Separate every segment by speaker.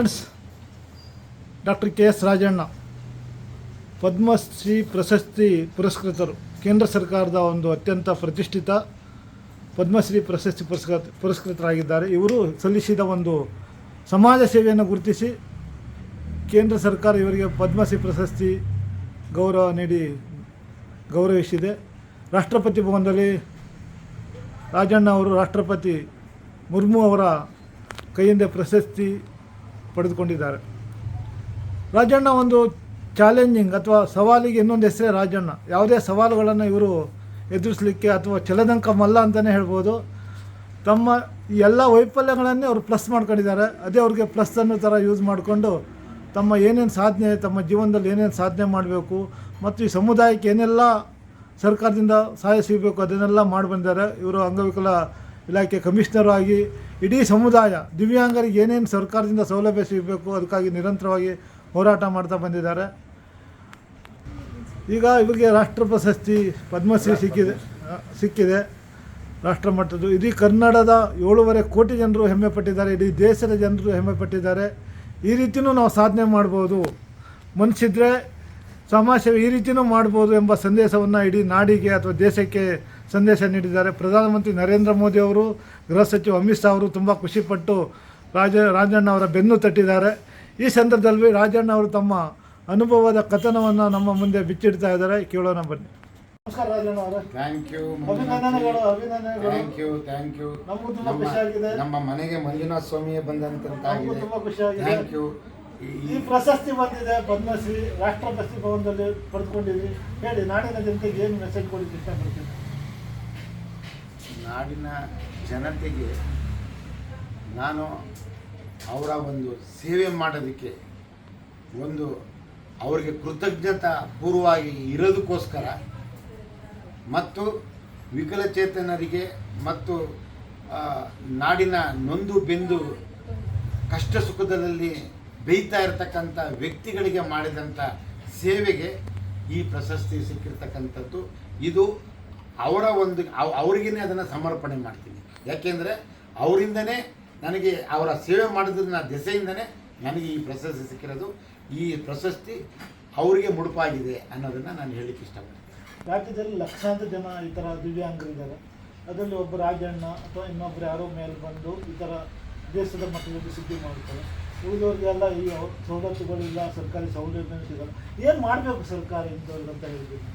Speaker 1: Friends doctor K S Rajanna Padmashri ಪ್ರಶಸ್ತಿ ಪುರಸ್ಕೃತರು ಕೇಂದ್ರ ಸರ್ಕಾರದ ಒಂದು ಅತ್ಯಂತ ಪ್ರತಿಷ್ಠಿತ ಪದ್ಮಶ್ರೀ ಪ್ರಶಸ್ತಿ ಪುರಸ್ಕೃತ ಪುರಸ್ಕೃತರಾಗಿದ್ದಾರೆ ಇವರು ಸಲ್ಲಿಸಿದ ಒಂದು ಸಮಾಜ ಸೇವೆಯನ್ನು ಗುರುತಿಸಿ ಕೇಂದ್ರ ಸರ್ಕಾರ ಇವರಿಗೆ ಪದ್ಮಶ್ರೀ ಪ್ರಶಸ್ತಿ ಗೌರವ ನೀಡಿ ಗೌರವಿಸಿದೆ. ರಾಷ್ಟ್ರಪತಿ ಭವನದಲ್ಲಿ ರಾಜಣ್ಣ ಅವರು ರಾಷ್ಟ್ರಪತಿ ಮುರ್ಮು ಅವರ ಕೈಯಿಂದ ಪ್ರಶಸ್ತಿ ಪಡೆದುಕೊಂಡಿದ್ದಾರೆ. ರಾಜಣ್ಣ ಒಂದು ಚಾಲೆಂಜಿಂಗ್ ಅಥವಾ ಸವಾಲಿಗೆ ಇನ್ನೊಂದು ಹೆಸರೇ ರಾಜಣ್ಣ. ಯಾವುದೇ ಸವಾಲುಗಳನ್ನು ಇವರು ಎದುರಿಸಲಿಕ್ಕೆ ಅಥವಾ ಚಲದಂಕ ಮಲ್ಲ ಅಂತಲೇ ಹೇಳ್ಬೋದು. ತಮ್ಮ ಎಲ್ಲ ವೈಫಲ್ಯಗಳನ್ನೇ ಅವರು ಪ್ಲಸ್ ಮಾಡ್ಕೊಂಡಿದ್ದಾರೆ. ಅದೇ ಅವ್ರಿಗೆ ಪ್ಲಸ್ ಅನ್ನೋ ಥರ ಯೂಸ್ ಮಾಡಿಕೊಂಡು ತಮ್ಮ ಏನೇನು ಸಾಧನೆ, ತಮ್ಮ ಜೀವನದಲ್ಲಿ ಏನೇನು ಸಾಧನೆ ಮಾಡಬೇಕು ಮತ್ತು ಈ ಸಮುದಾಯಕ್ಕೆ ಏನೆಲ್ಲ ಸರ್ಕಾರದಿಂದ ಸಹಾಯ ಸಿಗಬೇಕು ಅದನ್ನೆಲ್ಲ ಮಾಡಿ ಬಂದಿದ್ದಾರೆ ಇವರು ಅಂಗವಿಕಲ ಇಲಾಖೆ ಕಮಿಷನರ್ ಆಗಿ ಇಡೀ ಸಮುದಾಯ, ದಿವ್ಯಾಂಗರಿಗೆ ಏನೇನು ಸರ್ಕಾರದಿಂದ ಸೌಲಭ್ಯ ಸಿಗಬೇಕು, ಅದಕ್ಕಾಗಿ ನಿರಂತರವಾಗಿ ಹೋರಾಟ ಮಾಡ್ತಾ ಬಂದಿದ್ದಾರೆ. ಈಗ ಇವರಿಗೆ ರಾಷ್ಟ್ರ ಪ್ರಶಸ್ತಿ, ಪದ್ಮಶ್ರೀ ಸಿಕ್ಕಿದೆ. ಸಿಕ್ಕಿದೆ ರಾಷ್ಟ್ರ ಮಟ್ಟದ್ದು. ಇಡೀ ಕನ್ನಡದ ಏಳೂವರೆ ಕೋಟಿ ಜನರು ಹೆಮ್ಮೆ ಪಟ್ಟಿದ್ದಾರೆ. ಇಡೀ ದೇಶದ ಜನರು ಹೆಮ್ಮೆ ಪಟ್ಟಿದ್ದಾರೆ. ಈ ರೀತಿಯೂ ನಾವು ಸಾಧನೆ ಮಾಡ್ಬೋದು. ಮನಸ್ಸಿದ್ರೆ ಸಮಾಜ ಈ ರೀತಿಯೂ ಮಾಡ್ಬೋದು ಎಂಬ ಸಂದೇಶವನ್ನು ಇಡೀ ನಾಡಿಗೆ ಅಥವಾ ದೇಶಕ್ಕೆ ಸಂದೇಶ ನೀಡಿದ್ದಾರೆ. ಪ್ರಧಾನಮಂತ್ರಿ ನರೇಂದ್ರ ಮೋದಿ ಅವರು ಗೃಹ ಸಚಿವ ಅಮಿತ್ ಶಾ ಅವರು ತುಂಬ ಖುಷಿಪಟ್ಟು ರಾಜ ರಾಜಣ್ಣ ಅವರ ಬೆನ್ನು ತಟ್ಟಿದ್ದಾರೆ. ಈ ಸಂದರ್ಭದಲ್ಲಿ ರಾಜಣ್ಣ ಅವರು ತಮ್ಮ ಅನುಭವದ ಕಥನವನ್ನು ನಮ್ಮ ಮುಂದೆ ಬಿಚ್ಚಿಡ್ತಾ ಇದ್ದಾರೆ. ಕೇಳೋಣ ಬನ್ನಿ. ನಮಸ್ಕಾರ ರಾಜಣ್ಣ ಅವರೇ.
Speaker 2: ಥ್ಯಾಂಕ್ ಯು
Speaker 1: ಅಭಿನಂದನೆಗಳು ಅಭಿನಂದನೆಗಳು.
Speaker 2: ಥ್ಯಾಂಕ್ ಯು ಥ್ಯಾಂಕ್ ಯು
Speaker 1: ನಮಗೂ ತುಂಬಾ ಖುಷಿಯಾಗಿದೆ.
Speaker 2: ನಮ್ಮ ಮನೆಗೆ ಮಂಜುನಾಥ ಸ್ವಾಮಿ
Speaker 1: ಬಂದಂತ
Speaker 2: ಬಂದಂತಾಗಿದೆ
Speaker 1: ತುಂಬ ಖುಷಿಯಾಗಿದೆ
Speaker 2: ಥ್ಯಾಂಕ್ ಯು
Speaker 1: ಈ ಪ್ರಶಸ್ತಿ ಬಂದಿದೆ ಪದ್ಮಶ್ರೀ ರಾಷ್ಟ್ರಪತಿ ಭವನದಲ್ಲಿ ಪಡೆದುಕೊಂಡಿದ್ರಿ ಹೇಳಿ ನಾಡಿನ ಜನತೆಗೆ ಏನು ಮೆಸೇಜ್ ಕೊಡಿ ಇಷ್ಟಪಡ್ತೀನಿ
Speaker 2: ನಾಡಿನ ಜನತೆಗೆ ನಾನು ಅವರ ಒಂದು ಸೇವೆ ಮಾಡೋದಕ್ಕೆ ಒಂದು ಅವರಿಗೆ ಕೃತಜ್ಞತಾ ಪೂರ್ವವಾಗಿ ಇರೋದಕ್ಕೋಸ್ಕರ ಮತ್ತು ವಿಕಲಚೇತನರಿಗೆ ಮತ್ತು ನಾಡಿನ ನೊಂದು ಬೆಂದು ಕಷ್ಟ ಸುಖದಲ್ಲಿ ಬೇಯ್ತಾ ಇರತಕ್ಕಂಥ ವ್ಯಕ್ತಿಗಳಿಗೆ ಮಾಡಿದಂಥ ಸೇವೆಗೆ ಈ ಪ್ರಶಸ್ತಿ ಸಿಕ್ಕಿರ್ತಕ್ಕಂಥದ್ದು. ಇದು ಅವರ ಒಂದು ಅವರಿಗೇ ಅದನ್ನು ಸಮರ್ಪಣೆ ಮಾಡ್ತೀನಿ. ಯಾಕೆಂದರೆ ಅವರಿಂದನೇ ನನಗೆ ಅವರ ಸೇವೆ ಮಾಡೋದನ್ನ ದೆಸೆಯಿಂದನೇ ನನಗೆ ಈ ಪ್ರಶಸ್ತಿ ಸಿಕ್ಕಿರೋದು. ಈ ಪ್ರಶಸ್ತಿ ಅವರಿಗೆ ಮುಡುಪಾಗಿದೆ ಅನ್ನೋದನ್ನು ನಾನು ಹೇಳಲಿಕ್ಕೆ ಇಷ್ಟಪಡ್ತೀನಿ.
Speaker 1: ರಾಜ್ಯದಲ್ಲಿ ಲಕ್ಷಾಂತರ ಜನ ಈ ಥರ ದಿವ್ಯಾಂಗರಿದ್ದಾರೆ. ಅದರಲ್ಲಿ ಒಬ್ಬ ರಾಜಣ್ಣ ಅಥವಾ ಇನ್ನೊಬ್ಬರು ಯಾರೋ ಮೇಲೆ ಬಂದು ಈ ಥರ ದೇಶದ ಮಟ್ಟದಲ್ಲಿ ಸುದ್ದಿ ಮಾಡ್ತಾರೆ ಉಳಿದವ್ರಿಗೆಲ್ಲ ಈ ಸವಲತ್ತುಗಳಿಲ್ಲ ಸರ್ಕಾರಿ ಸೌಲಭ್ಯ ಸಿಗಲ್ಲ. ಏನು ಮಾಡಬೇಕು ಸರ್ಕಾರ ಇಂಥವ್ರಿಗೆ ಅಂತ ಹೇಳ್ಬೇಕು?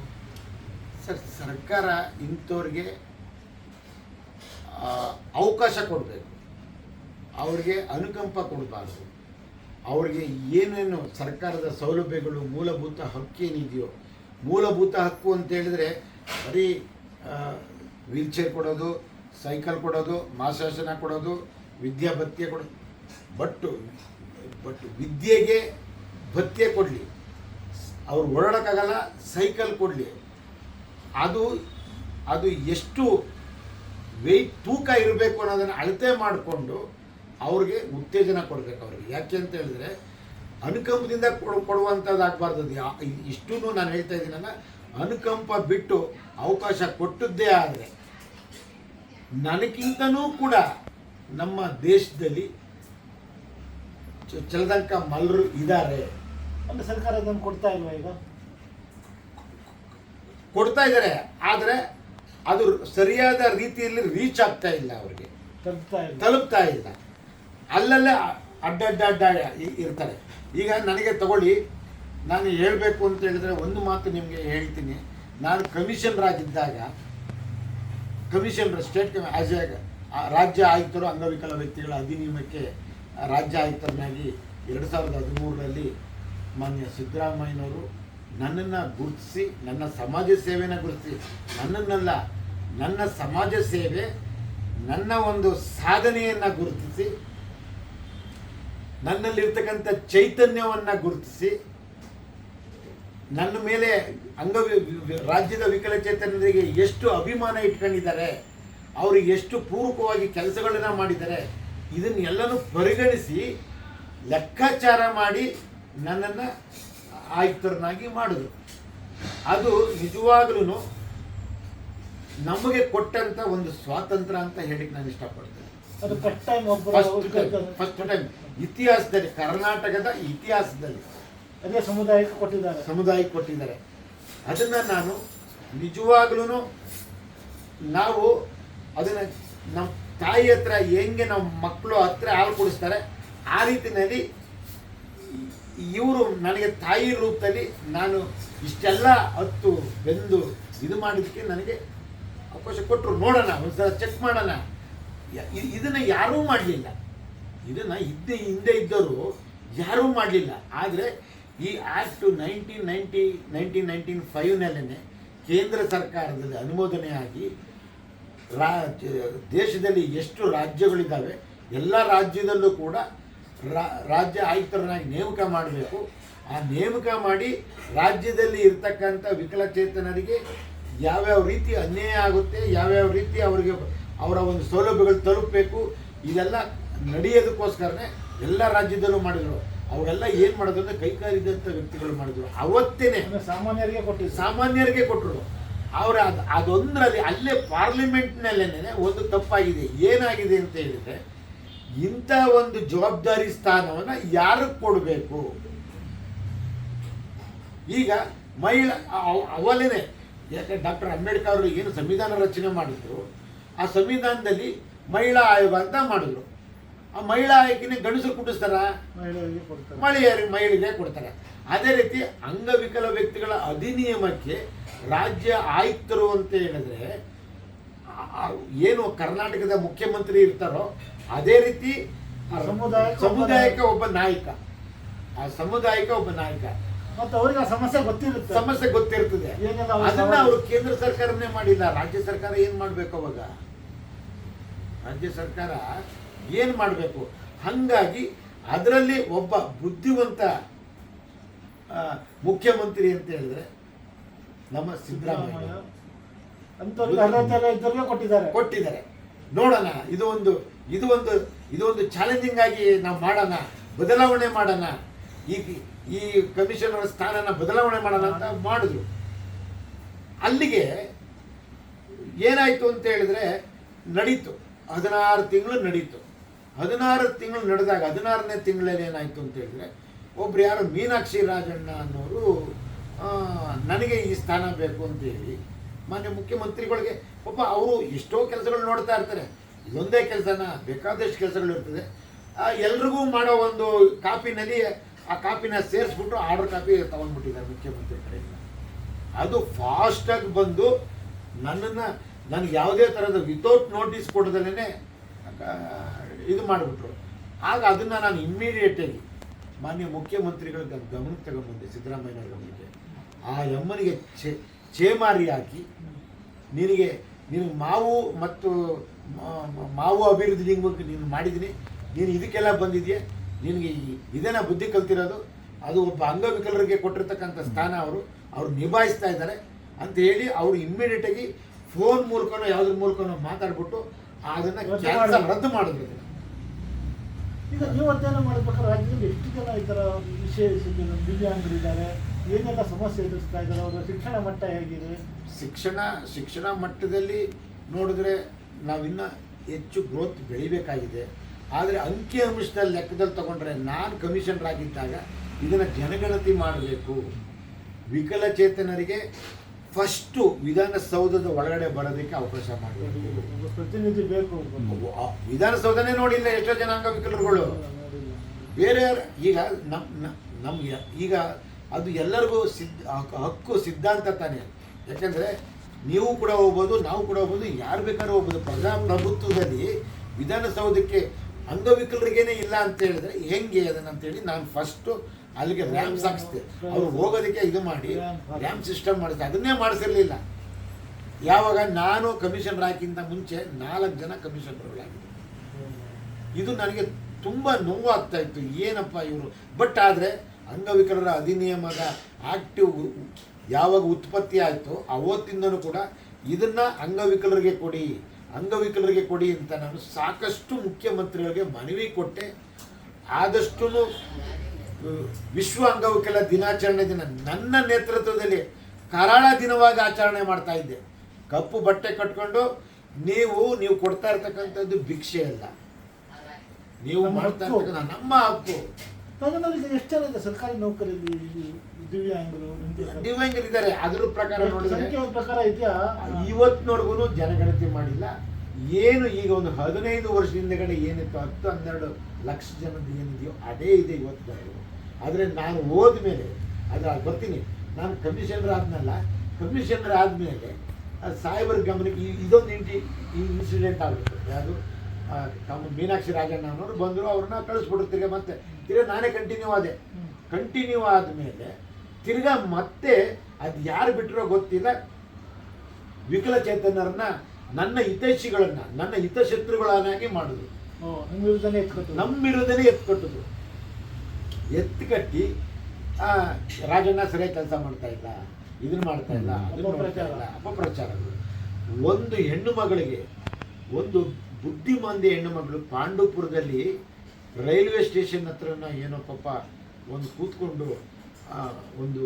Speaker 2: ಸರ್, ಸರ್ಕಾರ ಇಂಥವ್ರಿಗೆ ಅವಕಾಶ ಕೊಡಬೇಕು. ಅವ್ರಿಗೆ ಅನುಕಂಪ ಕೊಡಬಾರ್ದು. ಅವ್ರಿಗೆ ಏನೇನು ಸರ್ಕಾರದ ಸೌಲಭ್ಯಗಳು, ಮೂಲಭೂತ ಹಕ್ಕು ಏನಿದೆಯೋ, ಮೂಲಭೂತ ಹಕ್ಕು ಅಂತ ಹೇಳಿದ್ರೆ ಬರೀ ವೀಲ್ ಚೇರ್ ಕೊಡೋದು, ಸೈಕಲ್ ಕೊಡೋದು ಮಾಸಾಸನ ಕೊಡೋದು, ವಿದ್ಯಾ ಭತ್ಯೆ ಕೊಡೋದು. ಬಟ್ಟು ಬಟ್ ವಿದ್ಯೆಗೆ ಭತ್ಯೆ ಕೊಡಲಿ. ಅವ್ರು ಓಡಾಡೋಕ್ಕಾಗಲ್ಲ, ಸೈಕಲ್ ಕೊಡಲಿ. ಅದು ಅದು ಎಷ್ಟು ವೆಯ್ಟ್ ತೂಕ ಇರಬೇಕು ಅನ್ನೋದನ್ನು ಅಳತೆ ಮಾಡಿಕೊಂಡು ಅವ್ರಿಗೆ ಉತ್ತೇಜನ ಕೊಡಬೇಕು ಅವ್ರಿಗೆ. ಯಾಕೆ ಅಂತ ಹೇಳಿದ್ರೆ, ಅನುಕಂಪದಿಂದ ಕೊಡು ಕೊಡುವಂಥದ್ದಾಗಬಾರ್ದು ಇಷ್ಟೂ ನಾನು ಹೇಳ್ತಾ ಇದ್ದೀನಲ್ಲ ಅನುಕಂಪ ಬಿಟ್ಟು ಅವಕಾಶ ಕೊಟ್ಟದ್ದೇ ಆದರೆ, ನನಗಿಂತನೂ ಕೂಡ ನಮ್ಮ ದೇಶದಲ್ಲಿ ಚಲದಂಕ ಮಲ್ಲರು ಇದ್ದಾರೆ
Speaker 1: ಅಂದ್ರೆ ಸರ್ಕಾರ ಅದನ್ನು ಕೊಡ್ತಾ ಇಲ್ವಾ ಈಗ?
Speaker 2: ಕೊಡ್ತಾ ಇದ್ದಾರೆ. ಆದರೆ ಅದು ಸರಿಯಾದ ರೀತಿಯಲ್ಲಿ ರೀಚ್ ಆಗ್ತಾ ಇಲ್ಲ ಅವರಿಗೆ.
Speaker 1: ತಲುಪ್ತಾ ಇಲ್ಲ.
Speaker 2: ತಲುಪ್ತಾ ಇಲ್ಲ. ಅಲ್ಲಲ್ಲೇ ಅಡ್ಡಡ್ಡ ಅಡ್ಡ ಇ- ಇರ್ತಾರೆ. ಈಗ ನನಗೆ ತಗೊಳ್ಳಿ ನಾನು ಹೇಳಬೇಕು ಅಂತ ಹೇಳಿದ್ರೆ ಒಂದು ಮಾತು ನಿಮಗೆ ಹೇಳ್ತೀನಿ. ನಾನು ಕಮಿಷನರ್ ಆಗಿದ್ದಾಗ ಕಮಿಷನರ್ ಸ್ಟೇಟ್ ಕಮಿ ಆಸ್ ಎ ರಾಜ್ಯ ಆಯುಕ್ತರು ಅಂಗವಿಕಲ ವ್ಯಕ್ತಿಗಳ ಅಧಿನಿಯಮಕ್ಕೆ ರಾಜ್ಯ ಆಯುಕ್ತರನ್ನಾಗಿ ಎರಡು ಸಾವಿರದ ಹದಿಮೂರರಲ್ಲಿ ಮಾನ್ಯ ಸಿದ್ದರಾಮಯ್ಯನವರು ನನ್ನನ್ನು ಗುರುತಿಸಿ, ನನ್ನ ಸಮಾಜ ಸೇವೆನ ಗುರುತಿಸಿ. ನನ್ನನ್ನಲ್ಲ, ನನ್ನ ಸಮಾಜ ಸೇವೆ ನನ್ನ ಒಂದು ಸಾಧನೆಯನ್ನು ಗುರುತಿಸಿ, ನನ್ನಲ್ಲಿರ್ತಕ್ಕಂಥ ಚೈತನ್ಯವನ್ನು ಗುರುತಿಸಿ, ನನ್ನ ಮೇಲೆ ಅಂಗ ರಾಜ್ಯದ ವಿಕಲಚೇತನರಿಗೆ ಎಷ್ಟು ಅಭಿಮಾನ ಇಟ್ಕೊಂಡಿದ್ದಾರೆ ಅವರು ಎಷ್ಟು ಪೂರಕವಾಗಿ ಕೆಲಸಗಳನ್ನು ಮಾಡಿದ್ದಾರೆ, ಇದನ್ನೆಲ್ಲನೂ ಪರಿಗಣಿಸಿ ಲೆಕ್ಕಾಚಾರ ಮಾಡಿ ನನ್ನನ್ನು ಆಯುಕ್ತರನ್ನಾಗಿ ಮಾಡಿದ್ರು ಅದು ನಿಜವಾಗ್ಲೂ ನಮಗೆ ಕೊಟ್ಟಂತ ಒಂದು ಸ್ವಾತಂತ್ರ್ಯ ಅಂತ ಹೇಳಿಕ್ ನಾನು ಇಷ್ಟಪಡ್ತೇನೆ.
Speaker 1: ಅದು ಫಸ್ಟ್ ಟೈಮ್ ಒಬ್ಬರು
Speaker 2: ಫಸ್ಟ್ ಟೈಮ್ ಇತಿಹಾಸದಲ್ಲಿ ಕರ್ನಾಟಕದ ಇತಿಹಾಸದಲ್ಲಿ.
Speaker 1: ಅದೇ ಸಮುದಾಯಕ್ಕೆ ಕೊಟ್ಟಿದ್ದಾರೆ.
Speaker 2: ಸಮುದಾಯಕ್ಕೆ ಕೊಟ್ಟಿದ್ದಾರೆ. ಅದನ್ನ ನಾನು ನಿಜವಾಗ್ಲೂ ನಾವು ಅದನ್ನ ನಮ್ಮ ತಾಯಿ ಹತ್ರ ಹೆಂಗೆ ನಮ್ಮ ಮಕ್ಕಳು ಹತ್ರ ಹಾಲು ಕುಡಿಸ್ತಾರೆ ಆ ರೀತಿಯಲ್ಲಿ ಇವರು ನನಗೆ ತಾಯಿ ರೂಪದಲ್ಲಿ ನಾನು ಇಷ್ಟೆಲ್ಲ ಹತ್ತು ಬೆಂದು ಇದು ಮಾಡಿದ್ದಕ್ಕೆ ನನಗೆ ಅವಕಾಶ ಕೊಟ್ಟರು ನೋಡೋಣ, ಒಂದ್ಸಲ ಚೆಕ್ ಮಾಡೋಣ. ಇದನ್ನು ಯಾರೂ ಮಾಡಲಿಲ್ಲ. ಇದನ್ನು ಹಿಂದೆ ಹಿಂದೆ ಇದ್ದವರು ಯಾರೂ ಮಾಡಲಿಲ್ಲ. ಆದರೆ ಈ act nineteen ninety nineteen nineteen ಫೈವ್ನಲ್ಲೇ ಕೇಂದ್ರ ಸರ್ಕಾರದಲ್ಲಿ ಅನುಮೋದನೆ ಆಗಿ ರಾ, ದೇಶದಲ್ಲಿ ಎಷ್ಟು ರಾಜ್ಯಗಳಿದ್ದಾವೆ, ಎಲ್ಲ ರಾಜ್ಯದಲ್ಲೂ ಕೂಡ ರಾಜ್ಯ ಆಯುಕ್ತರನ್ನಾಗಿ ನೇಮಕ ಮಾಡಬೇಕು. ಆ ನೇಮಕ ಮಾಡಿ ರಾಜ್ಯದಲ್ಲಿ ಇರ್ತಕ್ಕಂಥ ವಿಕಲಚೇತನರಿಗೆ ಯಾವ್ಯಾವ ರೀತಿ ಅನ್ಯಾಯ ಆಗುತ್ತೆ ಯಾವ್ಯಾವ ರೀತಿ ಅವರಿಗೆ ಅವರ ಒಂದು ಸೌಲಭ್ಯಗಳು ತಲುಪಬೇಕು ಇದೆಲ್ಲ ನಡೆಯೋದಕ್ಕೋಸ್ಕರನೇ ಎಲ್ಲ ರಾಜ್ಯದಲ್ಲೂ ಮಾಡಿದರು. ಅವರೆಲ್ಲ ಏನು ಮಾಡಿದ್ರು ಅಂದರೆ ಕೈಕಾಲಿದ್ದಂಥ ವ್ಯಕ್ತಿಗಳು ಮಾಡಿದರು. ಅವತ್ತೇನೆ
Speaker 1: ಸಾಮಾನ್ಯರಿಗೆ ಕೊಟ್ಟರು
Speaker 2: ಸಾಮಾನ್ಯರಿಗೆ ಕೊಟ್ಟರು ಅವರ ಅದು ಅದೊಂದರಲ್ಲಿ ಅಲ್ಲೇ ಪಾರ್ಲಿಮೆಂಟ್ನಲ್ಲೇನೆ ಒಂದು ತಪ್ಪಾಗಿದೆ. ಏನಾಗಿದೆ ಅಂತ ಹೇಳಿದ್ರೆ ಇಂಥ ಒಂದು ಜವಾಬ್ದಾರಿ ಸ್ಥಾನವನ್ನು ಯಾರು ಕೊಡಬೇಕು? ಈಗ ಮಹಿಳಾ ಅವ- ಅವಲೇನೆ ಯಾಕೆ ಡಾಕ್ಟರ್ ಅಂಬೇಡ್ಕರ್ ಅವರು ಏನು ಸಂವಿಧಾನ ರಚನೆ ಮಾಡಿದ್ರು ಆ ಸಂವಿಧಾನದಲ್ಲಿ ಮಹಿಳಾ ಆಯೋಗ ಅಂತ ಮಾಡಿದ್ರು. ಆ ಮಹಿಳಾ ಆಯ್ಕೆನೇ ಗಂಡಸರು ಕುಟ್ಟಿಸ್ತಾರ?
Speaker 1: ಮಹಿಳೆಯರಿಗೆ
Speaker 2: ಮಹಿಳೆಗೆ ಕೊಡ್ತಾರೆ. ಅದೇ ರೀತಿ ಅಂಗವಿಕಲ ವ್ಯಕ್ತಿಗಳ ಅಧಿನಿಯಮಕ್ಕೆ ರಾಜ್ಯ ಆಯುಕ್ತರು ಅಂತ ಹೇಳಿದ್ರೆ ಏನು ಕರ್ನಾಟಕದ ಮುಖ್ಯಮಂತ್ರಿ ಇರ್ತಾರೋ ಅದೇ ರೀತಿ ಆ
Speaker 1: ಸಮುದಾಯಕ್ಕೆ ಒಬ್ಬ
Speaker 2: ನಾಯಕ. ಆ ಸಮುದಾಯಕ್ಕೆ ಒಬ್ಬ ನಾಯಕ.
Speaker 1: ಮತ್ತೆ ಅವ್ರಿಗೆ ಆ ಸಮಸ್ಯೆ ಗೊತ್ತಿರುತ್ತೆ.
Speaker 2: ಸಮಸ್ಯೆ ಗೊತ್ತಿರ್ತದೆ. ಅದನ್ನ ಅವರು ಕೇಂದ್ರ ಸರ್ಕಾರನೇ ಮಾಡಿಲ್ಲ. ರಾಜ್ಯ ಸರ್ಕಾರ ಏನ್ ಮಾಡ್ಬೇಕು ಅವಾಗ? ರಾಜ್ಯ ಸರ್ಕಾರ ಏನ್ ಮಾಡಬೇಕು? ಹಂಗಾಗಿ ಅದರಲ್ಲಿ ಒಬ್ಬ ಬುದ್ಧಿವಂತ ಮುಖ್ಯಮಂತ್ರಿ ಅಂತ ಹೇಳಿದ್ರೆ ನಮ್ಮ ಸಿದ್ದರಾಮಯ್ಯ.
Speaker 1: ಕೊಟ್ಟಿದ್ದಾರೆ.
Speaker 2: ಕೊಟ್ಟಿದ್ದಾರೆ. ನೋಡೋಣ ಇದು ಒಂದು ಇದು ಒಂದು ಇದು ಒಂದು ಚಾಲೆಂಜಿಂಗ್ ಆಗಿ ನಾವು ಮಾಡೋಣ, ಬದಲಾವಣೆ ಮಾಡೋಣ. ಈ ಈ ಕಮಿಷನ್ ಸ್ಥಾನನ ಬದಲಾವಣೆ ಮಾಡೋಣ ಅಂತ ಮಾಡಿದ್ರು. ಅಲ್ಲಿಗೆ ಏನಾಯಿತು ಅಂತ ಹೇಳಿದ್ರೆ ನಡೀತು. ಹದಿನಾರು ತಿಂಗಳು ನಡೀತು. ಹದಿನಾರು ತಿಂಗಳು ನಡೆದಾಗ, ಹದಿನಾರನೇ ತಿಂಗಳಲ್ಲಿ ಏನಾಯಿತು ಅಂತ ಹೇಳಿದ್ರೆ ಒಬ್ರು ಯಾರು ಮೀನಾಕ್ಷಿ ರಾಜಣ್ಣ ಅನ್ನೋರು ನನಗೆ ಈ ಸ್ಥಾನ ಬೇಕು ಅಂತ ಹೇಳಿ ಮಾನ್ಯ ಮುಖ್ಯಮಂತ್ರಿಗಳಿಗೆ, ಪಾಪ, ಅವರು ಎಷ್ಟೋ ಕೆಲಸಗಳು ನೋಡ್ತಾ ಇರ್ತಾರೆ. ಇದೊಂದೇ ಕೆಲಸನ, ಬೇಕಾದಷ್ಟು ಕೆಲಸಗಳು ಇರ್ತದೆ. ಎಲ್ರಿಗೂ ಮಾಡೋ ಒಂದು ಕಾಪಿನಲ್ಲಿ ಆ ಕಾಪಿನ ಸೇರಿಸ್ಬಿಟ್ಟು ಆರ್ಡರ್ ಕಾಪಿ ತಗೊಂಡ್ಬಿಟ್ಟಿದ್ದಾರೆ ಮುಖ್ಯಮಂತ್ರಿ ಕಡೆಯಿಂದ. ಅದು ಫಾಸ್ಟಾಗಿ ಬಂದು ನನ್ನನ್ನು, ನನಗೆ ಯಾವುದೇ ಥರದ ವಿತೌಟ್ ನೋಟಿಸ್ ಕೊಡದಲ್ಲೇ ಇದು ಮಾಡಿಬಿಟ್ರು. ಆಗ ಅದನ್ನು ನಾನು ಇಮ್ಮಿಡಿಯೇಟಾಗಿ ಮಾನ್ಯ ಮುಖ್ಯಮಂತ್ರಿಗಳ ಗಮನಕ್ಕೆ ತಗೊಂಡ್ಬಂದೆ ಸಿದ್ದರಾಮಯ್ಯನವರ ಗಮನಕ್ಕೆ ಆ ಯಮ್ಮನಿಗೆ ಛೇ ಚೇಮಾರಿ ಹಾಕಿ ನಿನಗೆ ನಿನಗೆ ಮಾವು ಮತ್ತು ಮಾವು ಅಭಿವೃದ್ಧಿ ನಿಂಗೆ ನೀನು ಮಾಡಿದ್ದೀನಿ. ನೀನು ಇದಕ್ಕೆಲ್ಲ ಬಂದಿದೆಯಾ? ನಿನಗೆ ಇದೇನ ಬುದ್ಧಿ ಕಲ್ತಿರೋದು? ಅದು ಒಬ್ಬ ಅಂಗವಿಕಲರಿಗೆ ಕೊಟ್ಟಿರ್ತಕ್ಕಂಥ ಸ್ಥಾನ ಅವರು. ಅವ್ರು ನಿಭಾಯಿಸ್ತಾ ಇದ್ದಾರೆ. ಅಂತ ಹೇಳಿ ಅವರು ಇಮ್ಮಿಡಿಯೇಟಾಗಿ ಫೋನ್ ಮೂಲಕನೋ ಯಾವುದ್ರ ಮೂಲಕನೋ ಮಾತಾಡ್ಬಿಟ್ಟು ಅದನ್ನು
Speaker 1: ರದ್ದು ಮಾಡಿದ್ರು. ಈಗ ನೀವು ಅಧ್ಯಯನ ಮಾಡಬೇಕಾದ್ರೆ ರಾಜ್ಯದಲ್ಲಿ ಎಷ್ಟು ಜನ ಈ ಥರ ವಿಶೇಷ ದಿವ್ಯಾಂಗರಿದ್ದಾರೆ ಏನೆಲ್ಲ ಸಮಸ್ಯೆ ಎದುರಿಸ್ತಾ ಇದ್ದಾರೆ? ಅವರ ಶಿಕ್ಷಣ ಮಟ್ಟ ಹೇಗಿದೆ?
Speaker 2: ಶಿಕ್ಷಣ ಶಿಕ್ಷಣ ಮಟ್ಟದಲ್ಲಿ ನೋಡಿದ್ರೆ ನಾವಿನ್ನ ಹೆಚ್ಚು ಗ್ರೋತ್ ಬೆಳಿಬೇಕಾಗಿದೆ. ಆದರೆ ಅಂಕಿ ಅಂಶದಲ್ಲಿ ಲೆಕ್ಕದಲ್ಲಿ ತಗೊಂಡ್ರೆ ನಾನು ಕಮಿಷನರ್ ಆಗಿದ್ದಾಗ ಇದನ್ನು ಜನಗಣತಿ ಮಾಡಬೇಕು. ವಿಕಲಚೇತನರಿಗೆ ಫಸ್ಟು ವಿಧಾನಸೌಧದ ಒಳಗಡೆ ಬರೋದಕ್ಕೆ ಅವಕಾಶ ಮಾಡಬೇಕು.
Speaker 1: ಪ್ರತಿನಿಧಿ ಬೇಕು
Speaker 2: ವಿಧಾನಸೌಧನೇ ನೋಡಿಲ್ಲ ಎಷ್ಟೋ ಜನ ಅಂಗವಿಕಲರುಗಳು ಬೇರೆ ಈಗ ನಮ್ಮ ನಮ್ಗೆ ಈಗ ಅದು ಎಲ್ಲರಿಗೂ ಸಿದ್ಧ ಹಕ್ಕು ಸಿದ್ಧಾಂತ ತಾನೇ. ಯಾಕಂದರೆ ನೀವು ಕೂಡ ಹೋಗ್ಬೋದು, ನಾವು ಕೂಡ ಹೋಗ್ಬೋದು, ಯಾರು ಬೇಕಾದ್ರೂ ಹೋಗ್ಬೋದು. ಪ್ರಜಾಪ್ರಭುತ್ವದಲ್ಲಿ ವಿಧಾನಸೌಧಕ್ಕೆ ಅಂಗವಿಕಲರಿಗೇನೆ ಇಲ್ಲ ಅಂತ ಹೇಳಿದ್ರೆ ಹೆಂಗೆ ಅದನ್ನ ಅಂತೇಳಿ ನಾನು ಫಸ್ಟು ಅಲ್ಲಿಗೆ ರ್ಯಾಮ್ ಹಾಕ್ಸ್ದೆ. ಅವ್ರು ಹೋಗೋದಕ್ಕೆ ಇದು ಮಾಡಿ ರ್ಯಾಮ್ ಸಿಸ್ಟಮ್ ಮಾಡಿಸ್ದೆ. ಅದನ್ನೇ ಮಾಡಿಸಿರ್ಲಿಲ್ಲ. ಯಾವಾಗ ನಾನು ಕಮಿಷನ್ ಹಾಕಿಂತ ಮುಂಚೆ ನಾಲ್ಕು ಜನ ಕಮಿಷನರ್ಗಳಾಗಿದ್ದರು ಇದು ನನಗೆ ತುಂಬ ನೋವಾಗ್ತಾ ಇತ್ತು. ಏನಪ್ಪ ಇವರು? ಬಟ್ ಆದರೆ ಅಂಗವಿಕಲರ ಅಧಿನಿಯಮದ ಆಕ್ಟಿವ್ ಯಾವಾಗ ಉತ್ಪತ್ತಿ ಆಯಿತು ಅವತ್ತಿಂದನೂ ಕೂಡ ಇದನ್ನು ಅಂಗವಿಕಲರಿಗೆ ಕೊಡಿ ಅಂಗವಿಕಲರಿಗೆ ಕೊಡಿ ಅಂತ ನಾನು ಸಾಕಷ್ಟು ಮುಖ್ಯಮಂತ್ರಿಗಳಿಗೆ ಮನವಿ ಕೊಟ್ಟೆ. ಆದಷ್ಟು ವಿಶ್ವ ಅಂಗವಿಕಲ ದಿನಾಚರಣೆ ದಿನ ನನ್ನ ನೇತೃತ್ವದಲ್ಲಿ ಕರಾಳ ದಿನವಾಗಿ ಆಚರಣೆ ಮಾಡ್ತಾ ಇದ್ದೆ. ಕಪ್ಪು ಬಟ್ಟೆ ಕಟ್ಕೊಂಡು ನೀವು ನೀವು ಕೊಡ್ತಾ ಇರ್ತಕ್ಕಂಥದ್ದು ಭಿಕ್ಷೆ ಅಲ್ಲ. ನೀವು ಮಾಡ್ತಾ. ಇರ್ತಕ್ಕಂಥ ನಮ್ಮ ಹಕ್ಕು.
Speaker 1: ಈಗ ಎಷ್ಟು ಜನ ಇದೆ ಸರ್ಕಾರಿ ನೌಕರಿಯಲ್ಲಿ ದಿವ್ಯಾಂಗರು
Speaker 2: ದಿವ್ಯಾಂಗರು ಇದ್ದಾರೆ. ಅದ್ರ ಪ್ರಕಾರ ನೋಡಿದ್ರೆ
Speaker 1: ಸಂಖ್ಯೆ ಒಂದು ಪ್ರಕಾರ ಇದೆಯಾ?
Speaker 2: ಇವತ್ತಿನವರೆಗೂ ಜನಗಣತಿ ಮಾಡಿಲ್ಲ. ಏನು ಈಗ ಒಂದು ಹದಿನೈದು ವರ್ಷದಿಂದಗಡೆ ಏನಿತ್ತು? ಹತ್ತು ಹನ್ನೆರಡು ಲಕ್ಷ ಜನದ ಏನಿದೆಯೋ ಅದೇ ಇದೆ ಇವತ್ತು ಆದರೆ ನಾನು ಹೋದ್ಮೇಲೆ ಅದ್ರ ಬರ್ತೀನಿ. ನಾನು ಕಮಿಷನರ್ ಆದ್ಮೇಲೆ ಕಮಿಷನರ್ ಆದಮೇಲೆ ಸಾಹೇಬರ ಗಮನಕ್ಕೆ ಇದೊಂದು ಇಂಟಿ ಈ ಇನ್ಸಿಡೆಂಟ್ ಆಗುತ್ತೆ ಯಾವುದು? ಮೀನಾಕ್ಷಿ ರಾಜಣ್ಣ ಅನ್ನೋರು ಬಂದರು ಅವ್ರನ್ನ ಕಳಿಸ್ಬಿಡ್ತೀರಿ ಮತ್ತೆ. ತಿರ್ಗಾ ನಾನೇ ಕಂಟಿನ್ಯೂ ಆದೆ. ಕಂಟಿನ್ಯೂ ಆದಮೇಲೆ ತಿರ್ಗಾ ಮತ್ತೆ ಅದು ಯಾರು ಬಿಟ್ಟಿರೋ ಗೊತ್ತಿಲ್ಲ. ವಿಕಲಚೇತನರನ್ನ ನನ್ನ ಹಿತೈಷಿಗಳನ್ನ ನನ್ನ ಹಿತಶತ್ರುಗಳನ್ನಾಗಿ ಮಾಡಿದ್ರು
Speaker 1: ನಮ್ಮಿರೋದನ್ನೇ ಎತ್ಕೊಟ್ಟದ್ರು ವಿರುದ್ಧನೇ ಎತ್ಕೊಟ್ಟು
Speaker 2: ನಮ್ಮ ವಿರುದ್ಧನೇ ಎತ್ಕೊಟ್ಟದು ಎತ್ಕಟ್ಟಿ ಆ, ರಾಜಣ್ಣ ಸರಿಯಾಗಿ ಕೆಲಸ ಮಾಡ್ತಾ ಇಲ್ಲ ಇದನ್ನ ಮಾಡ್ತಾ. ಇಲ್ಲ ಅಪಪ್ರಚಾರಗಳು. ಒಂದು ಹೆಣ್ಣು ಮಗಳಿಗೆ ಒಂದು ಬುದ್ಧಿಮಾಂದಿ ಹೆಣ್ಣು ಮಗಳು ಪಾಂಡುಪುರದಲ್ಲಿ ರೈಲ್ವೆ ಸ್ಟೇಷನ್ ಹತ್ರನ ಏನೋ ಪಾಪ ಒಂದು ಕೂತ್ಕೊಂಡು ಒಂದು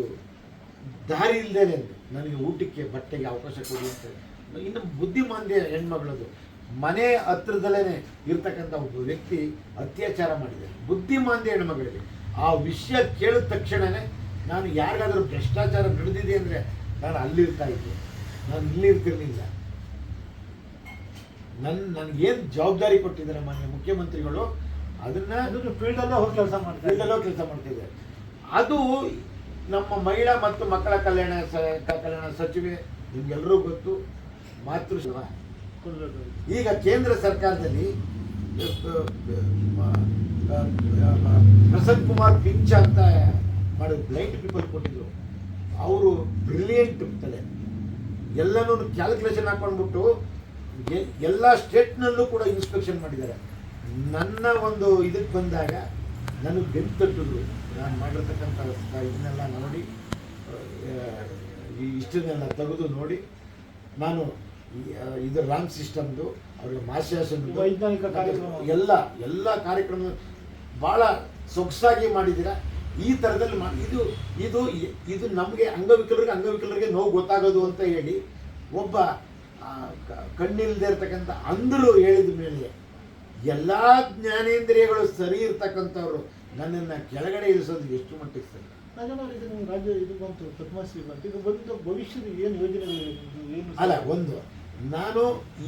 Speaker 2: ದಾರಿ ಇಲ್ಲದೇನೆ ನನಗೆ ಊಟಕ್ಕೆ ಬಟ್ಟೆಗೆ ಅವಕಾಶ ಕೊಡಿ ಅಂತ ಇನ್ನು ಬುದ್ಧಿಮಾಂದ್ಯ ಹೆಣ್ಮಗಳದು. ಮನೆ ಹತ್ರದಲ್ಲೇ ಇರ್ತಕ್ಕಂಥ ಒಬ್ಬ ವ್ಯಕ್ತಿ ಅತ್ಯಾಚಾರ ಮಾಡಿದೆ ಬುದ್ಧಿಮಾಂದ್ಯ ಹೆಣ್ಮಗಳಿಗೆ. ಆ ವಿಷಯ ಕೇಳಿದ ತಕ್ಷಣನೇ ನಾನು ಯಾರಿಗಾದ್ರೂ ಭ್ರಷ್ಟಾಚಾರ ನಡೆದಿದೆ ಅಂದರೆ ನಾನು ಅಲ್ಲಿರ್ತಾ ಇದ್ದೆ. ನಾನು ಇಲ್ಲಿರ್ತಿರ್ಲಿಲ್ಲ. ನನ್ನ ನನಗೇನು ಜವಾಬ್ದಾರಿ ಕೊಟ್ಟಿದ್ದಾರೆ ಮಾನ್ಯ ಮುಖ್ಯಮಂತ್ರಿಗಳು? ಅದನ್ನ
Speaker 1: ಅದನ್ನು ಫೀಲ್ಡಲ್ಲೇ ಹೋಗಿ ಕೆಲಸ ಮಾಡ್ತಾರೆ.
Speaker 2: ಫೀಲ್ಡಲ್ಲೂ ಕೆಲಸ ಮಾಡ್ತಿದೆ ಅದು ನಮ್ಮ ಮಹಿಳಾ ಮತ್ತು ಮಕ್ಕಳ ಕಲ್ಯಾಣ ಸ- ಕಲ್ಯಾಣ ಸಚಿವೆ ನಿಮ್ಗೆಲ್ಲರೂ ಗೊತ್ತು ಮಾತೃ ಈಗ ಕೇಂದ್ರ ಸರ್ಕಾರದಲ್ಲಿ ಪ್ರಸನ್ ಕುಮಾರ್ ಪಿಂಚ ಅಂತ ಮಾಡೋದು ಬ್ಲೈಂಡ್ ಪೀಪಲ್ ಕೊಟ್ಟಿದ್ರು. ಅವರು ಬ್ರಿಲಿಯಂಟ್ ತಲೆ ಎಲ್ಲನೂ ಕ್ಯಾಲ್ಕುಲೇಷನ್ ಹಾಕೊಂಡ್ಬಿಟ್ಟು ಎಲ್ಲ ಸ್ಟೇಟ್ನಲ್ಲೂ ಕೂಡ ಇನ್ಸ್ಪೆಕ್ಷನ್ ಮಾಡಿದ್ದಾರೆ. ನನ್ನ ಒಂದು ಇದಕ್ಕೆ ಬಂದಾಗ ನನಗೆ ಬೆನ್ನು ತಟ್ಟಿದ್ರು ನಾನು ಮಾಡಿರ್ತಕ್ಕಂಥ ಇದನ್ನೆಲ್ಲ ನೋಡಿ ಈ ಇಷ್ಟನ್ನೆಲ್ಲ ತೆಗೆದು ನೋಡಿ ನಾನು ಇದು ರಾಂಗ್ ಸಿಸ್ಟಮ್ದು ಅವ್ರಿಗೆ ಮಾಸ್ಯಾಸನ್
Speaker 1: ವೈಜ್ಞಾನಿಕ ಕಾರ್ಯಕ್ರಮ.
Speaker 2: ಎಲ್ಲ ಎಲ್ಲ ಕಾರ್ಯಕ್ರಮ ಭಾಳ ಸೊಗಸಾಗಿ ಮಾಡಿದ್ದೀರಾ ಈ ಥರದಲ್ಲಿ ಮಾ ಇದು ಇದು ಇದು ನಮಗೆ ಅಂಗವಿಕಲರಿಗೆ ಅಂಗವಿಕಲರಿಗೆ ನೋವು ಗೊತ್ತಾಗೋದು ಅಂತ ಹೇಳಿ ಒಬ್ಬ ಕಣ್ಣಿಲ್ಲದೆ ಕಣ್ಣಿಲ್ದೇ ಇರ್ತಕ್ಕಂಥ ಅಂಧರು ಹೇಳಿದ ಮೇಲೆ ಎಲ್ಲ ಜ್ಞಾನೇಂದ್ರಿಯಗಳು ಸರಿ ಇರ್ತಕ್ಕಂಥವ್ರು ನನ್ನನ್ನು ಕೆಳಗಡೆ ಇರಿಸೋದು ಎಷ್ಟು ಮಟ್ಟಿಗೆ ಸರಿ?
Speaker 1: ರಾಜಣ್ಣ ಇದು ನಿಮ್ಮ ರಾಜ್ಯ ಇದು ಬಂತು ಪದ್ಮಶ್ರೀ ಬಂತು ಇದು ಬಂದು ಭವಿಷ್ಯದ ಏನು ಯೋಜನೆಗಳು ಏನು
Speaker 2: ಅಲ್ಲ ಒಂದು ನಾನು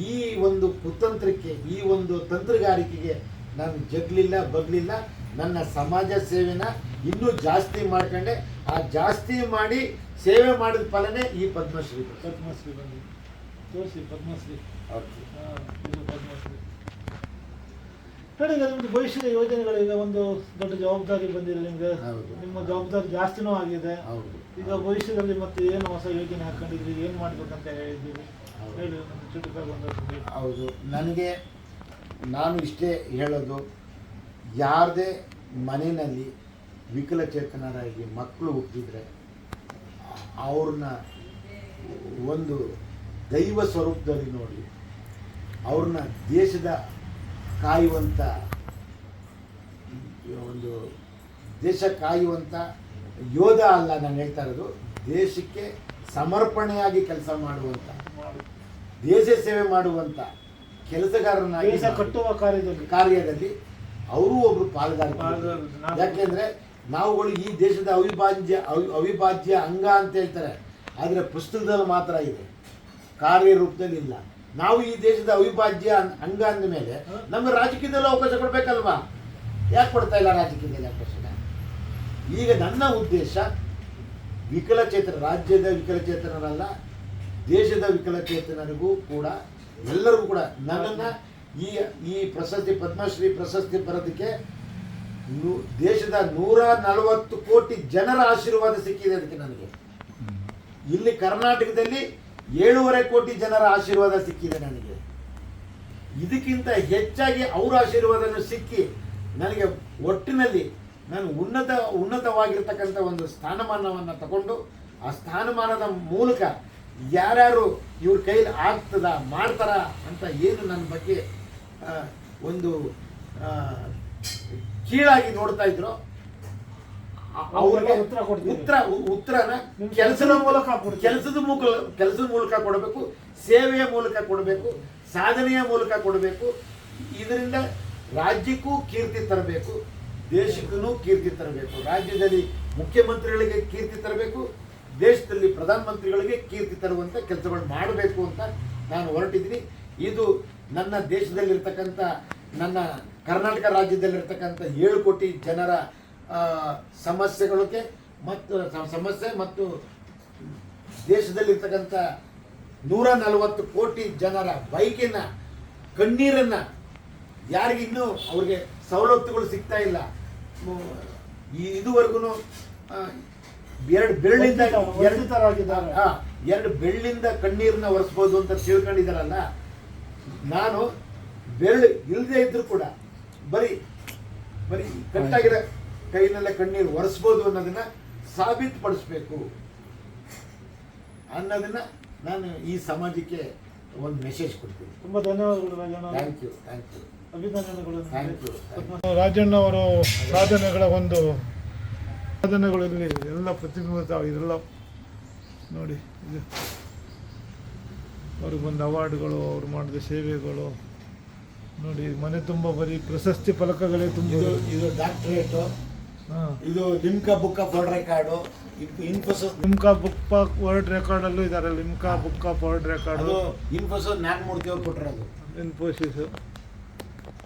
Speaker 2: ಈ ಒಂದು ಕುತಂತ್ರಕ್ಕೆ ಈ ಒಂದು ತಂತ್ರಗಾರಿಕೆಗೆ ನಾನು ಜಗ್ಲಿಲ್ಲ ಬಗ್ಲಿಲ್ಲ ನನ್ನ ಸಮಾಜ ಸೇವೆನ ಇನ್ನೂ ಜಾಸ್ತಿ ಮಾಡ್ಕೊಂಡೆ. ಆ ಜಾಸ್ತಿ ಮಾಡಿ ಸೇವೆ ಮಾಡಿದ ಫಲನೇ ಈ ಪದ್ಮಶ್ರೀ
Speaker 1: ಪದ್ಮಶ್ರೀ ಬಂದು ತೋರಿಸಿ ಪದ್ಮಶ್ರೀ.
Speaker 2: ಓಕೆ.
Speaker 1: ಇದು ಪದ್ಮಶ್ರೀ. ನೋಡಿ ಈಗ ನಿಮ್ದು ಭವಿಷ್ಯದ ಯೋಜನೆಗಳು ಈಗ ಒಂದು ದೊಡ್ಡ ಜವಾಬ್ದಾರಿ ಬಂದಿದೆ ನಿಮ್ಗೆ.
Speaker 2: ಹೌದು.
Speaker 1: ನಿಮ್ಮ ಜವಾಬ್ದಾರಿ ಜಾಸ್ತಿನೂ ಆಗಿದೆ.
Speaker 2: ಹೌದು.
Speaker 1: ಈಗ ಭವಿಷ್ಯದಲ್ಲಿ ಮತ್ತೆ ಏನು ಹೊಸ ಯೋಜನೆ ಹಾಕೊಂಡಿದ್ರಿ ಏನು ಮಾಡ್ಬೇಕಂತ ಹೇಳಿದ್ದೀವಿ
Speaker 2: ಹೌದು.
Speaker 1: ಹೇಳಿ ಒಂದು ಚುಟುಕಾಗಿ
Speaker 2: ಹೌದು. ನನಗೆ ನಾನು ಇಷ್ಟೇ ಹೇಳೋದು ಯಾರದೇ ಮನೆಯಲ್ಲಿ ವಿಕಲಚೇತನರಾಗಿ ಮಕ್ಕಳು ಹುಟ್ಟಿದ್ರೆ ಅವ್ರನ್ನ ಒಂದು ದೈವ ಸ್ವರೂಪದಲ್ಲಿ ನೋಡಿ ಅವ್ರನ್ನ ದೇಶದ ಕಾಯುವಂಥ ಒಂದು ದೇಶ ಕಾಯುವಂಥ ಯೋಧ ಅಲ್ಲ ನಾನು ಹೇಳ್ತಾ ಇರೋದು. ದೇಶಕ್ಕೆ ಸಮರ್ಪಣೆಯಾಗಿ ಕೆಲಸ ಮಾಡುವಂಥ ದೇಶ ಸೇವೆ ಮಾಡುವಂಥ ಕೆಲಸಗಾರನಾಗಿ
Speaker 1: ದೇಶ ಕಟ್ಟುವ ಕಾರ್ಯದಲ್ಲಿ.
Speaker 2: ಕಾರ್ಯದಲ್ಲಿ ಅವರು ಒಬ್ಬರು ಪಾಲ್ಗಾರ ಯಾಕೆಂದ್ರೆ ನಾವುಗಳು ಈ ದೇಶದ ಅವಿಭಾಜ್ಯ ಅವಿ ಅವಿಭಾಜ್ಯ ಅಂಗ ಅಂತ ಹೇಳ್ತಾರೆ. ಆದರೆ ಪುಸ್ತಕದಲ್ಲಿ ಮಾತ್ರ ಇದೆ. ಕಾರ್ಯರೂಪದಲ್ಲಿ ಇಲ್ಲ. ನಾವು ಈ ದೇಶದ ಅವಿಭಾಜ್ಯ ಅಂಗ ಅಂದ ಮೇಲೆ ನಮ್ಮ ರಾಜಕೀಯದಲ್ಲಿ ಅವಕಾಶ ಕೊಡಬೇಕಲ್ವಾ? ಯಾಕೆ ಕೊಡ್ತಾ ಇಲ್ಲ ರಾಜಕೀಯದಲ್ಲಿ ಅವಕಾಶ ಈಗ ನನ್ನ ಉದ್ದೇಶ ವಿಕಲಚೇತನ ರಾಜ್ಯದ ವಿಕಲಚೇತನರಲ್ಲ ದೇಶದ ವಿಕಲಚೇತನರಿಗೂ ಕೂಡ ಎಲ್ಲರಿಗೂ ಕೂಡ ನನ್ನ ಈ ಈ ಪ್ರಶಸ್ತಿ ಪದ್ಮಶ್ರೀ ಪ್ರಶಸ್ತಿ ಬರೋದಕ್ಕೆ ದೇಶದ ನೂರ ನಲವತ್ತು ಕೋಟಿ ಜನರ ಆಶೀರ್ವಾದ ಸಿಕ್ಕಿದೆ ಅದಕ್ಕೆ ನನಗೆ. ಇಲ್ಲಿ ಕರ್ನಾಟಕದಲ್ಲಿ ಏಳೂವರೆ ಕೋಟಿ ಜನರ ಆಶೀರ್ವಾದ ಸಿಕ್ಕಿದೆ ನನಗೆ. ಇದಕ್ಕಿಂತ ಹೆಚ್ಚಾಗಿ ಅವರ ಆಶೀರ್ವಾದನೂ ಸಿಕ್ಕಿ ನನಗೆ ಒಟ್ಟಿನಲ್ಲಿ ನಾನು ಉನ್ನತ, ಉನ್ನತವಾಗಿರ್ತಕ್ಕಂಥ ಒಂದು ಸ್ಥಾನಮಾನವನ್ನು ತಗೊಂಡು ಆ ಸ್ಥಾನಮಾನದ ಮೂಲಕ ಯಾರ್ಯಾರು ಇವ್ರ ಕೈಲಿ ಆಗ್ತದ, ಮಾಡ್ತಾರ ಅಂತ ಏನು ನನ್ನ ಬಗ್ಗೆ ಒಂದು ಕೀಳಾಗಿ ನೋಡ್ತಾ ಇದ್ರು ಅವ್ರಿಗೆ
Speaker 1: ಉತ್ತರ.
Speaker 2: ಉತ್ತರ ಉತ್ತರನ ಕೆಲಸದ ಮೂಲಕ ಕೆಲಸದ ಮೂಲಕ ಕೆಲಸದ ಮೂಲಕ ಕೊಡಬೇಕು ಸೇವೆಯ ಮೂಲಕ ಕೊಡಬೇಕು ಸಾಧನೆಯ ಮೂಲಕ ಕೊಡಬೇಕು. ಇದರಿಂದ ರಾಜ್ಯಕ್ಕೂ ಕೀರ್ತಿ ತರಬೇಕು ದೇಶಕ್ಕೂ ಕೀರ್ತಿ ತರಬೇಕು. ರಾಜ್ಯದಲ್ಲಿ ಮುಖ್ಯಮಂತ್ರಿಗಳಿಗೆ ಕೀರ್ತಿ ತರಬೇಕು ದೇಶದಲ್ಲಿ ಪ್ರಧಾನಮಂತ್ರಿಗಳಿಗೆ ಕೀರ್ತಿ ತರುವಂಥ ಕೆಲಸಗಳು ಮಾಡಬೇಕು ಅಂತ ನಾನು ಹೊರಟಿದ್ದೀನಿ. ಇದು ನನ್ನ ದೇಶದಲ್ಲಿರ್ತಕ್ಕಂಥ ನನ್ನ ಕರ್ನಾಟಕ ರಾಜ್ಯದಲ್ಲಿರ್ತಕ್ಕಂಥ ಏಳು ಕೋಟಿ ಜನರ ಸಮಸ್ಯೆಗಳಿಗೆ ಮತ್ತು ಸಮಸ್ಯೆ ಮತ್ತು ದೇಶದಲ್ಲಿರ್ತಕ್ಕಂಥ ನೂರ ನಲವತ್ತು ಕೋಟಿ ಜನರ ಬೈಕಿನ ಕಣ್ಣೀರನ್ನ ಯಾರಿಗಿನ್ನೂ ಅವ್ರಿಗೆ ಸವಲತ್ತುಗಳು ಸಿಗ್ತಾ ಇಲ್ಲ. ಇದುವರೆಗೂ ಎರಡು ಬೆರಳಿಂದ
Speaker 1: ವಂಚಿತ-
Speaker 2: ಎರಡು ಥರ ಎರಡು ಬೆಳ್ಳಿಂದ ಕಣ್ಣೀರನ್ನ ಒರೆಸ್ಬೋದು ಅಂತ ತಿಳ್ಕೊಂಡಿದ್ದಾರಲ್ಲ ನಾನು ಬೆರಳು ಇಲ್ಲದೆ ಇದ್ದರೂ ಕೂಡ ಬರೀ ಬರೀ ಕಟ್ಟಾಗಿರೋ ಕೈನಲ್ಲೇ ಕಣ್ಣೀರು ಒರೆಸ್ಬೋದು ಅನ್ನೋದನ್ನ ಸಾಬೀತುಪಡಿಸ್ಬೇಕು. ಅನ್ನೋದನ್ನ ನಾನು ಈ ಸಮಾಜಕ್ಕೆ ಒಂದು ಮೆಸೇಜ್ ಕೊಡ್ತೀನಿ.
Speaker 1: ತುಂಬ ಧನ್ಯವಾದಗಳು.
Speaker 2: ಥ್ಯಾಂಕ್ ಯು ಥ್ಯಾಂಕ್ ಯು
Speaker 1: ಅಭಿನಂದನೆಗಳು. ರಾಜಣ್ಣ ಅವರು ಸಾಧನೆಗಳ ಒಂದು ಸಾಧನೆಗಳಲ್ಲಿ ಎಲ್ಲ ಪ್ರತಿಬಿಂಬಿತ ಇದೆಲ್ಲ ನೋಡಿ ಇದು. ಅವ್ರಿಗೆ ಬಂದ ಅವಾರ್ಡ್ಗಳು ಅವ್ರು ಮಾಡಿದ ಸೇವೆಗಳು. ನೋಡಿ ಮನೆ ತುಂಬ ಬರೀ ಪ್ರಶಸ್ತಿ ಫಲಕಗಳೇ ತುಂಬ.
Speaker 2: ಇದು ಡಾಕ್ಟ್ರೇಟು ಇದು Limca book of world record Infosys
Speaker 1: Limca book of world ರೆಕಾರ್ಡಲ್ಲೂ ಇದ್ದಾರೆ ಲಿಮ್ಕಾ ಬುಕ್ ಆಫ್ ವರ್ಲ್ಡ್
Speaker 2: ಅದು
Speaker 1: ರೆಕಾರ್ಡು
Speaker 2: ಇನ್ಫೋಸಿಸ್ ಮೂರ್ತಿ ಅವ್ರು ಕೊಟ್ಟಿರೋದು
Speaker 1: ಇನ್ಫೋಸಿಸ್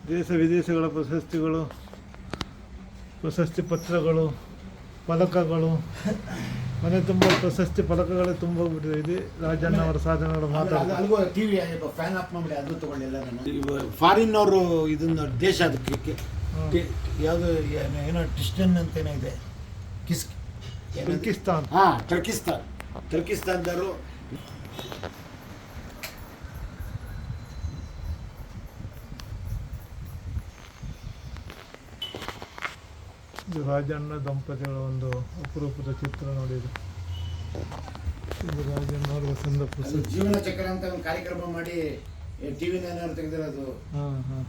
Speaker 1: ದೇಶ ವಿದೇಶಗಳ ಪ್ರಶಸ್ತಿಗಳು ಪ್ರಶಸ್ತಿ ಪತ್ರಗಳು ಪದಕಗಳು. ಮನೆ ತುಂಬ ಪ್ರಶಸ್ತಿ ಫಲಕಗಳೇ ತುಂಬ ಬಿಟ್ಟಿದೆ ಇದು ರಾಜಣ್ಣ ಅವರ ಸಾಧನೆಗಳು ಮಾತಾಡ
Speaker 2: ಅಲ್ಗೋ ಟಿವಿ ಫ್ಯಾನ್ ಆಫ್ ಮಾಡಿ ಅದು ತಗೊಂಡಿಲ್ಲ ನಾನು ಫಾರಿನ್ ಅವರು ಇದನ್ನ ದೇಶ ಅದಕ್ಕೆ. ಯಾವುದು ಏನೋ ಟಿಸ್ಟನ್ ಅಂತ ಏನೋ ಇದೆ ಕಿಸ್
Speaker 1: ಟರ್ಕಿಸ್ತಾನ್
Speaker 2: ಹಾ ಟರ್ಕಿಸ್ತಾನ್ ಟರ್ಕಿಸ್ತಾನ್ದವರು
Speaker 1: ರಾಜಣ್ಣ ದಂಪತಿಗಳ ಒಂದು ಅಪರೂಪದ ಚಿತ್ರ ನೋಡಿದ್ರು. ಇದು ರಾಜಣ್ಣ ಅವರ ಸಂದ
Speaker 2: ಅದು ಜೀವನ ಚಕ್ರ ಅಂತ ಒಂದು ಕಾರ್ಯಕ್ರಮ ಮಾಡಿ ಟಿವಿ ಏನಾದ್ರು ತೆಗೆದಿರೋದು.
Speaker 1: ಹಾಂ ಹಾಂ.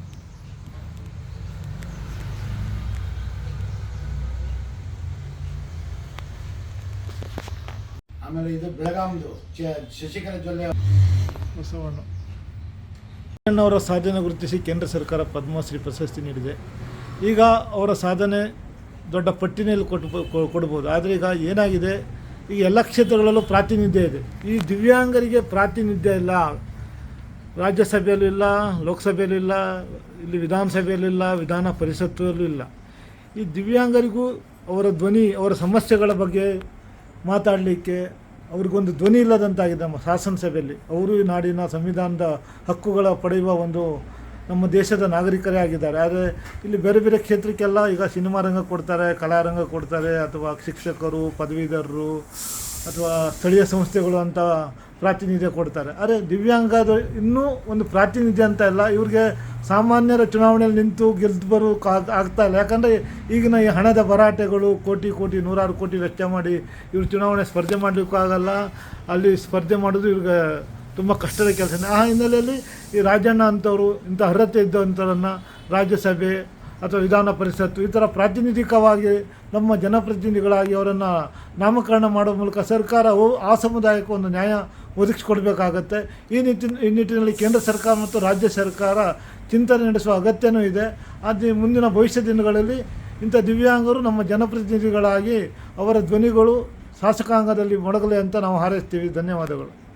Speaker 2: ಆಮೇಲೆ ಇದು ಬೆಳಗಾಂದು ಶಶಿಕರ ಜೊಲ್ಲೆ
Speaker 1: ಅವರ. ಸಾಧನೆ ಗುರುತಿಸಿ ಕೇಂದ್ರ ಸರ್ಕಾರ ಪದ್ಮಶ್ರೀ ಪ್ರಶಸ್ತಿ ನೀಡಿದೆ. ಈಗ ಅವರ ಸಾಧನೆ ದೊಡ್ಡ ಪಟ್ಟಿನಲ್ಲಿ ಕೊಟ್ಟು ಕೊಡ್ಬೋದು. ಆದರೆ ಈಗ ಏನಾಗಿದೆ? ಈಗ ಎಲ್ಲ ಕ್ಷೇತ್ರಗಳಲ್ಲೂ ಪ್ರಾತಿನಿಧ್ಯ ಇದೆ. ಈ ದಿವ್ಯಾಂಗರಿಗೆ ಪ್ರಾತಿನಿಧ್ಯ ಇಲ್ಲ. ರಾಜ್ಯಸಭೆಯಲ್ಲೂ ಇಲ್ಲ, ಲೋಕಸಭೆಯಲ್ಲೂ ಇಲ್ಲ, ಇಲ್ಲಿ ವಿಧಾನಸಭೆಯಲ್ಲೂ ಇಲ್ಲ, ವಿಧಾನ ಪರಿಷತ್ತಲ್ಲೂ ಇಲ್ಲ. ಈ ದಿವ್ಯಾಂಗರಿಗೂ ಅವರ ಧ್ವನಿ, ಅವರ ಸಮಸ್ಯೆಗಳ ಬಗ್ಗೆ ಮಾತಾಡಲಿಕ್ಕೆ ಅವ್ರಿಗೊಂದು ಧ್ವನಿ ಇಲ್ಲದಂತಾಗಿದೆ ನಮ್ಮ ಶಾಸನಸಭೆಯಲ್ಲಿ. ಅವರು ನಾಡಿನ ಸಂವಿಧಾನದ ಹಕ್ಕುಗಳ ಪಡೆಯುವ ಒಂದು ನಮ್ಮ ದೇಶದ ನಾಗರಿಕರೇ ಆಗಿದ್ದಾರೆ. ಆದರೆ ಇಲ್ಲಿ ಬೇರೆ ಬೇರೆ ಕ್ಷೇತ್ರಕ್ಕೆಲ್ಲ ಈಗ ಸಿನಿಮಾ ರಂಗ ಕೊಡ್ತಾರೆ ಕಲಾರಂಗ ಕೊಡ್ತಾರೆ, ಅಥವಾ ಶಿಕ್ಷಕರು, ಪದವೀಧರರು, ಅಥವಾ ಸ್ಥಳೀಯ ಸಂಸ್ಥೆಗಳು ಅಂತ ಪ್ರಾತಿನಿಧ್ಯ ಕೊಡ್ತಾರೆ. ಆದರೆ ದಿವ್ಯಾಂಗದ ಇನ್ನೂ ಒಂದು ಪ್ರಾತಿನಿಧ್ಯ ಅಂತ ಇಲ್ಲ. ಇವ್ರಿಗೆ ಸಾಮಾನ್ಯರ ಚುನಾವಣೆಯಲ್ಲಿ ನಿಂತು ಗೆದ್ದು ಬರೋ ಆಗ್ತಾ ಇಲ್ಲ. ಯಾಕಂದರೆ ಈಗಿನ ಈ ಹಣದ ಭರಾಟೆಗಳು ಕೋಟಿ ಕೋಟಿ, ನೂರಾರು ಕೋಟಿ ವೆಚ್ಚ ಮಾಡಿ ಇವ್ರು ಚುನಾವಣೆ ಸ್ಪರ್ಧೆ ಮಾಡಲಿಕ್ಕೂ ಆಗಲ್ಲ. ಅಲ್ಲಿ ಸ್ಪರ್ಧೆ ಮಾಡೋದು ಇವ್ರಿಗೆ ತುಂಬ ಕಷ್ಟದ ಕೆಲಸ. ಆ ಹಿನ್ನೆಲೆಯಲ್ಲಿ ಈ ರಾಜಣ್ಣ ಅಂಥವ್ರು ಇಂಥ ಅರ್ಹತೆ ಇದ್ದಂಥವ್ರನ್ನು ರಾಜ್ಯಸಭೆ ಅಥವಾ ವಿಧಾನ ಪರಿಷತ್ತು, ಈ ಥರ ಪ್ರಾತಿನಿಧಿಕವಾಗಿ ನಮ್ಮ ಜನಪ್ರತಿನಿಧಿಗಳಾಗಿ ಅವರನ್ನು ನಾಮಕರಣ ಮಾಡುವ ಮೂಲಕ ಸರ್ಕಾರವು ಆ ಸಮುದಾಯಕ್ಕೆ ಒಂದು ನ್ಯಾಯ ಒದಗಿಸಿಕೊಡ್ಬೇಕಾಗತ್ತೆ. ಈ ನಿಟ್ಟಿನ, ಈ ನಿಟ್ಟಿನಲ್ಲಿ ಕೇಂದ್ರ ಸರ್ಕಾರ ಮತ್ತು ರಾಜ್ಯ ಸರ್ಕಾರ ಚಿಂತನೆ ನಡೆಸುವ ಅಗತ್ಯನೂ ಇದೆ. ಅದು ಮುಂದಿನ ಭವಿಷ್ಯ ದಿನಗಳಲ್ಲಿ ಇಂಥ ದಿವ್ಯಾಂಗರು ನಮ್ಮ ಜನಪ್ರತಿನಿಧಿಗಳಾಗಿ ಅವರ ಧ್ವನಿಗಳು ಶಾಸಕಾಂಗದಲ್ಲಿ ಮೊಡಗಲಿ ಅಂತ ನಾವು ಹಾರೈಸ್ತೀವಿ. ಧನ್ಯವಾದಗಳು.